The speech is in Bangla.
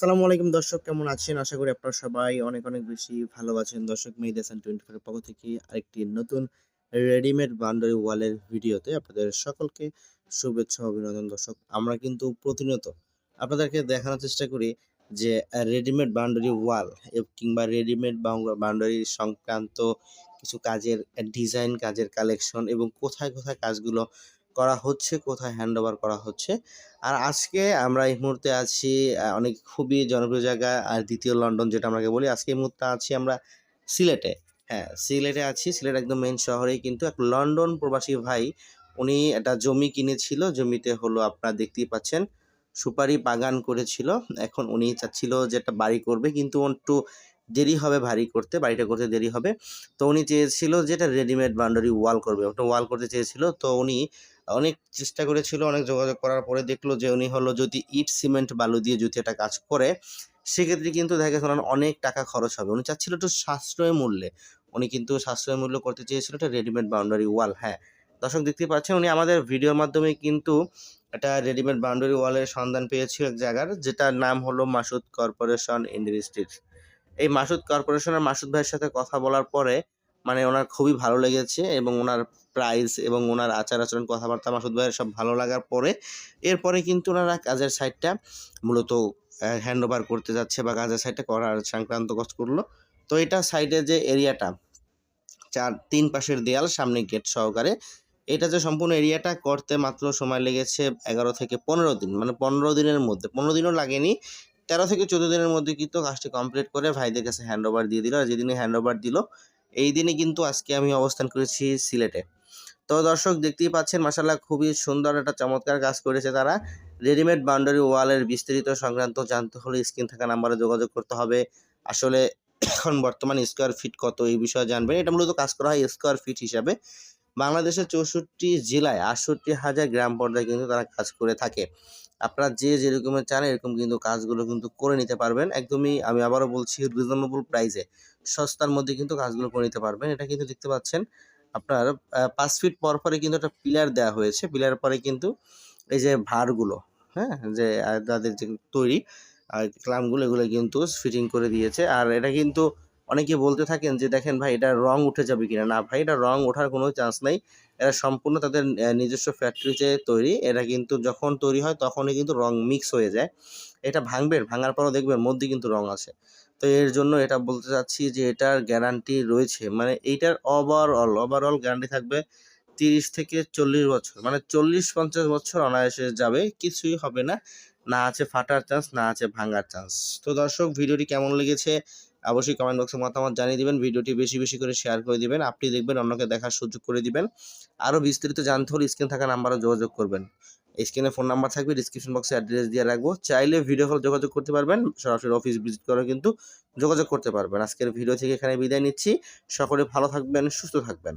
আসসালামু আলাইকুম দর্শক, কেমন আছেন? আশা করি আপনারা সবাই অনেক অনেক বেশি ভালো আছেন। দর্শক মেডিসেন টোয়েন্টি ফোর পক্ষ থেকে আরেকটি নতুন রেডিমেড বাউন্ডারি ওয়ালের ভিডিওতে আপনাদের সকলকে শুভেচ্ছা অভিনন্দন। দর্শক, আমরা কিন্তু প্রতিনিয়ত আপনাদেরকে দেখানোর চেষ্টা করি যে রেডিমেড বাউন্ডারি ওয়াল কিংবা রেডিমেড বাউন্ডারি সংক্রান্ত কিছু কাজের ডিজাইন কাজের কালেকশন এবং কোথায় কোথায় কাজগুলো করা হচ্ছে, কোথায় হ্যান্ড ওভার করা হচ্ছে। আর আজকে আমরা এই মুহূর্তে আছি অনেক খুবই জনপ্রিয় জায়গা, আর দ্বিতীয় লন্ডন যেটা আমাকে বলি, আজকে এই মুহূর্তে আছি আমরা সিলেটে। হ্যাঁ সিলেটে আছি, সিলেট একদম মেন শহরেই, কিন্তু এক লন্ডন প্রবাসী ভাই, উনি একটা জমি কিনেছিল, জমিতে হলো আপনারা দেখতেই পাচ্ছেন, সুপারি বাগান করেছিল। এখন উনি চাচ্ছিল যে একটা বাড়ি করবে, কিন্তু একটু দেরি হবে ভারী করতে, বাড়িটা করতে দেরি হবে। তো উনি চেয়েছিল যে এটা রেডিমেড বাউন্ডারি ওয়াল করবে, ওটা ওয়াল করতে চেয়েছিল। তো উনি অনেক চেষ্টা করেছিল, অনেক যোগাযোগ করার পরে দেখল যে উনি হলো যদি ইট, সিমেন্ট, বালু দিয়ে যদি একটা কাজ করে, সেক্ষেত্রে কিন্তু দেখা গেছে অনেক টাকা খরচ হবে। উনি চাচ্ছিল একটু সাশ্রয় মূল্যে। উনি কিন্তু সাশ্রয় মূল্য করতে চেয়েছিল একটা রেডিমেড বাউন্ডারি ওয়াল হ্যাঁ। দর্শক দেখতে পাচ্ছেন, উনি আমাদের ভিডিওর মাধ্যমে কিন্তু একটা রেডিমেড বাউন্ডারি ওয়ালের সন্ধান পেয়েছিল এক জায়গার, যেটার নাম হলো মাসুদ কর্পোরেশন ইন্ডাস্ট্রিজ। এই মাসুদ কর্পোরেশনের মাসুদ ভাইয়ের সাথে কথা বলার পরে মানে ওনার খুবই ভালো লেগেছে এবং ওনার প্রাইস এবং ওনার আচার আচরণ কথাবার্তা মাসুদ ভাইয়ের সব ভালো লাগার পরে, এরপরে কিন্তু ওনারা কাজের সাইডটা মূলত হ্যান্ড ওভার করতে যাচ্ছে বা কাজের সাইডটা করার সংক্রান্ত কাজ করল। তো এটা সাইডে যে এরিয়াটা চার, তিন পাশের দেয়াল সামনে গেট সহকারে, এটা যে সম্পূর্ণ এরিয়াটা করতে মাত্র সময় লেগেছে এগারো থেকে পনেরো দিন মানে পনেরো দিনের মধ্যে, পনেরো দিনও লাগেনি, তেরো থেকে চোদ্দ দিনের মধ্যে কিন্তু কাজটি কমপ্লিট করে ভাইদের কাছে হ্যান্ড ওভার দিয়ে দিল, আর যেদিনে হ্যান্ড ওভার দিল এই দিনে কিন্তু আজকে আমি অবস্থান করেছি সিলেটে। তো দর্শক, দেখতেই পাচ্ছেন মাসাল্লাহ খুবই সুন্দর একটা চমৎকার কাজ করেছে তারা। রেডিমেড বাউন্ডারি ওয়ালের বিস্তারিত সংক্রান্ত জানতে হলে স্ক্রিন থাকা নাম্বারে যোগাযোগ করতে হবে। আসলে এখন বর্তমান স্কোয়ার ফিট কত, এই বিষয়ে জানবেন। এটা মূলত কাজ করা হয় স্কোয়ার ফিট হিসাবে। বাংলাদেশের চৌষট্টি জেলায় আটষট্টি হাজার গ্রাম পর্যায়ে কিন্তু তারা কাজ করে থাকে। আপনারা যে যেরকমের চান, এরকম কিন্তু কাজগুলো কিন্তু করে নিতে পারবেন। একদমই আমি আবারও বলছি রিজনেবল প্রাইসে সস্তার মধ্যে কিন্তু কাজগুলো করে নিতে পারবেন। এটা কিন্তু দেখতে পাচ্ছেন, আপনার পাঁচ ফিট পর পরে কিন্তু একটা পিলার দেওয়া হয়েছে। পিলার পরে কিন্তু এই যে ভারগুলো হ্যাঁ যে তাদের যে তৈরি আর ক্লামগুলো, এগুলো কিন্তু ফিটিং করে দিয়েছে। আর এটা কিন্তু অনেকে বলতে থাকেন যে, দেখেন ভাই, এটা রং উঠে যাবে কিনা? না ভাই, এটা রং ওঠার কোনো চান্স নাই। এরা সম্পূর্ণ তাদের নিজস্ব ফ্যাক্টরিতে তৈরি। এটা কিন্তু যখন তৈরি হয়, তখনই কিন্তু রং মিক্স হয়ে যায়। এটা ভাঙবেন, ভাঙার পরও দেখবেন মধ্যে কিন্তু রং আছে। তো এর জন্য এটা বলতে চাচ্ছি যে, এটার গ্যারান্টি রয়েছে। মানে এইটার ওভারঅল ওভারঅল গ্যারান্টি থাকবে তিরিশ থেকে চল্লিশ বছর। মানে চল্লিশ পঞ্চাশ বছর অনায়াসে যাবে, কিছুই হবে না। না আছে ফাটার চান্স না আছে ভাঙার চান্স তো দর্শক, ভিডিওটি কেমন লেগেছে? অবশ্যই কমেন্ট বক্সে মতামত জানিয়ে দিবেন, ভিডিওটি বেশি বেশি করে শেয়ার করে দিবেন, আপনি দেখবেন অন্যকে দেখার সুযোগ করে দিবেন। আরও বিস্তারিত জানতে হলে স্ক্রিন থাকা নাম্বারে যোগাযোগ করবেন। স্ক্রিনে ফোন নাম্বার থাকবে ডিসক্রিপশন বক্সে অ্যাড্রেস দিয়ে রাখব। চাইলে ভিডিও কল যোগাযোগ করতে পারবেন, সরাসরি অফিস ভিজিট করে কিন্তু যোগাযোগ করতে পারবেন। আজকের ভিডিও থেকে এখানে বিদায় নিচ্ছি। সকলে ভালো থাকবেন, সুস্থ থাকবেন।